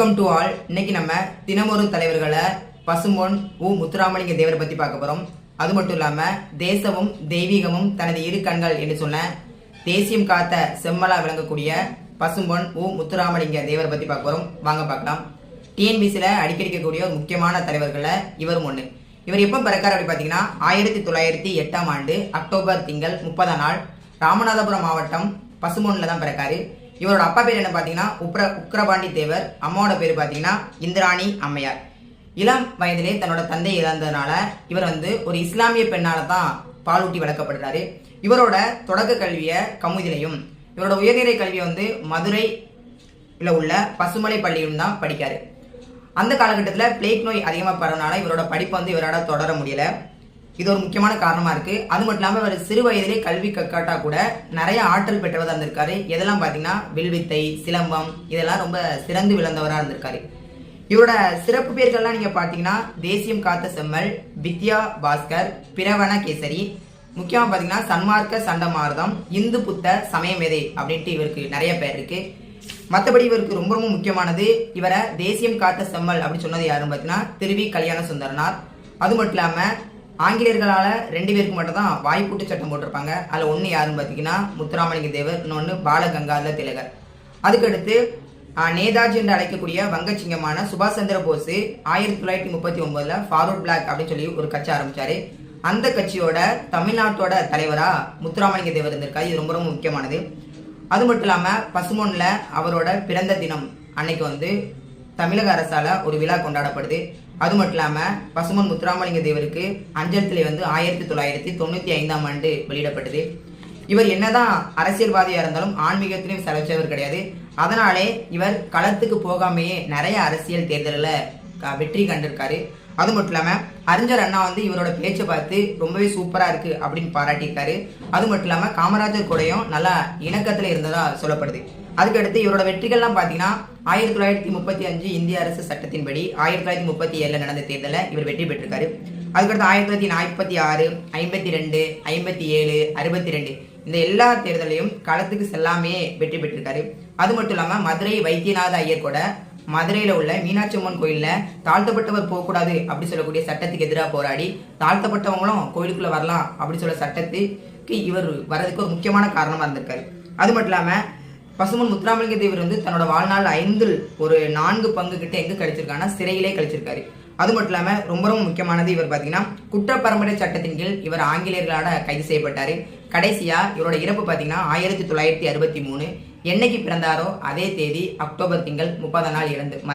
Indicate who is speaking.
Speaker 1: Welcome to all இன்னைக்கு நம்ம தினமொரு தலைவர்களை பசும்பொன் உ முத்துராமலிங்க தேவரை பத்தி பார்க்க போறோம். அது மட்டும் இல்லாம தேசமும் தெய்வீகமும் தனது இரு கண்கள் என்று சொன்ன தேசியம் காத்த செம்மலா விளங்கக்கூடிய பசும்பொன் உ முத்துராமலிங்க தேவரை பத்தி பார்க்க போறோம். வாங்க பார்க்கலாம். டிஎன்பிசியில் அடிக்கடிக்கக்கூடிய ஒரு முக்கியமான தலைவர்களை இவரும் ஒன்று இவர் எப்போ பிறக்கார் அப்படின்னு பார்த்தீங்கன்னா ஆயிரத்தி தொள்ளாயிரத்தி எட்டாம் ஆண்டு அக்டோபர் திங்கள் முப்பதாம் நாள் ராமநாதபுரம் மாவட்டம் பசுமொன்னில் தான் பிறக்காரு. இவரோட அப்பா பேர் என்ன பார்த்தீங்கன்னா? உப்ர உக்ரபாண்டி தேவர். அம்மாவோட பேர் பார்த்தீங்கன்னா இந்திராணி அம்மையார். இளம் வயதிலே தன்னோட தந்தை இழந்ததுனால இவர் வந்து ஒரு இஸ்லாமிய பெண்ணால தான் பாலூட்டி வளர்க்கப்படுறாரு. இவரோட தொடக்க கல்வியை கமுதிலையும் இவரோட உயர்நிலை கல்வியை வந்து மதுரை உள்ள பசுமலை பள்ளியிலும் தான் படிக்காரு. அந்த காலகட்டத்தில் பிளேக் நோய் அதிகமாக பரவனால இவரோட படிப்பை வந்து இவரால் தொடர முடியல. இது ஒரு முக்கியமான காரணமா இருக்கு. அது மட்டும் இல்லாமல் அவர் சிறு வயதிலே கல்வி கக்காட்டா கூட நிறைய ஆற்றல் பெற்றவராக இருந்திருக்காரு. இதெல்லாம் பார்த்தீங்கன்னா வில்வித்தை சிலம்பம் இதெல்லாம் ரொம்ப சிறந்து விளந்தவராக இருந்திருக்காரு. இவரோட சிறப்பு பேர்கள்லாம் நீங்க பார்த்தீங்கன்னா தேசியம் காத்த செம்மல் வித்யா பாஸ்கர் பிரவண கேசரி முக்கியமாக பார்த்தீங்கன்னா சன்மார்க்க சண்டமாரதம் இந்து புத்த சமயமேதை அப்படின்ட்டு இவருக்கு நிறைய பேர் இருக்கு. மற்றபடி இவருக்கு ரொம்ப ரொம்ப முக்கியமானது இவரை தேசியம் காத்த செம்மல் அப்படின்னு சொன்னது யாருன்னு பார்த்தீங்கன்னா திருவி கல்யாண சுந்தரனார். அது மட்டும் இல்லாமல் ஆங்கிலேயர்களால் ரெண்டு பேருக்கு மட்டும் தான் வாய்ப்பூட்டு சட்டம் போட்டிருப்பாங்க. அதில் ஒன்று யாருன்னு பார்த்தீங்கன்னா முத்துராமலிங்க தேவர் இன்னொன்று பாலகங்காதர திலகர். அதுக்கடுத்து நேதாஜி என்று அழைக்கக்கூடிய வங்கச்சிங்கமான சுபாஷ் சந்திர போஸ் ஆயிரத்தி தொள்ளாயிரத்தி முப்பத்தி ஒன்பதில் ஃபார்வர்ட் பிளாக் அப்படின்னு சொல்லி ஒரு கட்சி ஆரம்பித்தார் அந்த கட்சியோட தமிழ்நாட்டோட தலைவராக முத்துராமலிங்க தேவர் இருந்திருக்காரு. இது ரொம்ப ரொம்ப முக்கியமானது. அது மட்டும் இல்லாமல் பசுமொன்னில் அவரோட பிறந்த தினம் அன்னைக்கு வந்து தமிழக அரசால ஒரு விழா கொண்டாடப்படுது. அது மட்டும் இல்லாமல் பசுமன் முத்துராமலிங்க தேவருக்கு அஞ்சல் வந்து ஆயிரத்தி தொள்ளாயிரத்தி தொண்ணூற்றி ஐந்தாம் ஆண்டு வெளியிடப்பட்டது. இவர் என்னதான் அரசியல்வாதியாக இருந்தாலும் ஆன்மீகத்திலையும் செலச்சவர் கிடையாது. அதனாலே இவர் களத்துக்கு போகாமையே நிறைய அரசியல் தேர்தலில் க- வெற்றி கண்டிருக்காரு. அது மட்டும் இல்லாமல் அறிஞர் அண்ணா வந்து இவரோட பேச்சை பார்த்து ரொம்பவே சூப்பராக இருக்குது அப்படின்னு பாராட்டியிருக்காரு. அது மட்டும் இல்லாமல் காமராஜர் கூடயும் நல்லா இணக்கத்தில் இருந்ததாக சொல்லப்படுது. அதுக்கடுத்து இவரோட வெற்றிகள்லாம் பார்த்தீங்கன்னா ஆயிரத்தி தொள்ளாயிரத்தி முப்பத்தி அஞ்சு இந்திய அரசு சட்டத்தின்படி ஆயிரத்தி தொள்ளாயிரத்தி முப்பத்தி ஏழில் நடந்த தேர்தலில் இவர் வெற்றி பெற்றிருக்காரு. அதுக்கடுத்து ஆயிரத்தி தொள்ளாயிரத்தி நாற்பத்தி ஆறு ஐம்பத்தி ரெண்டு ஐம்பத்தி ஏழு அறுபத்தி ரெண்டு இந்த எல்லா தேர்தலையும் களத்துக்கு செல்லாமே வெற்றி பெற்றிருக்காரு. அது மட்டும் இல்லாமல் மதுரை வைத்தியநாத ஐயர் கூட மதுரையில் உள்ள மீனாட்சி அம்மன் கோயிலில் தாழ்த்தப்பட்டவர் போகக்கூடாது அப்படி சொல்லக்கூடிய சட்டத்துக்கு எதிராக போராடி தாழ்த்தப்பட்டவங்களும் கோயிலுக்குள்ளே வரலாம் அப்படி சொல்ல சட்டத்துக்கு இவர் வர்றதுக்கு ஒரு முக்கியமான காரணமாக இருந்திருக்காரு. அது மட்டும் இல்லாமல் பசுமன் முத்துராமலிங்க தேவர் வந்து தன்னோட வாழ்நாள் ஐந்தில் ஒரு நான்கு பங்கு கிட்ட எங்கே கழிச்சிருக்காங்கன்னா சிறையிலே கழிச்சிருக்காரு. அது மட்டும் இல்லாமல் ரொம்ப ரொம்ப முக்கியமானது இவர் பாத்தீங்கன்னா குற்றப்பரம்பரை சட்டத்தின் கீழ் இவர் ஆங்கிலேயர்களால் கைது செய்யப்பட்டார். கடைசியாக இவரோட இறப்பு பார்த்தீங்கன்னா ஆயிரத்தி தொள்ளாயிரத்தி அறுபத்தி மூணு. என்னைக்கு பிறந்தாரோ அதே தேதி அக்டோபர் திங்கள் முப்பதாம் நாள் இறந்து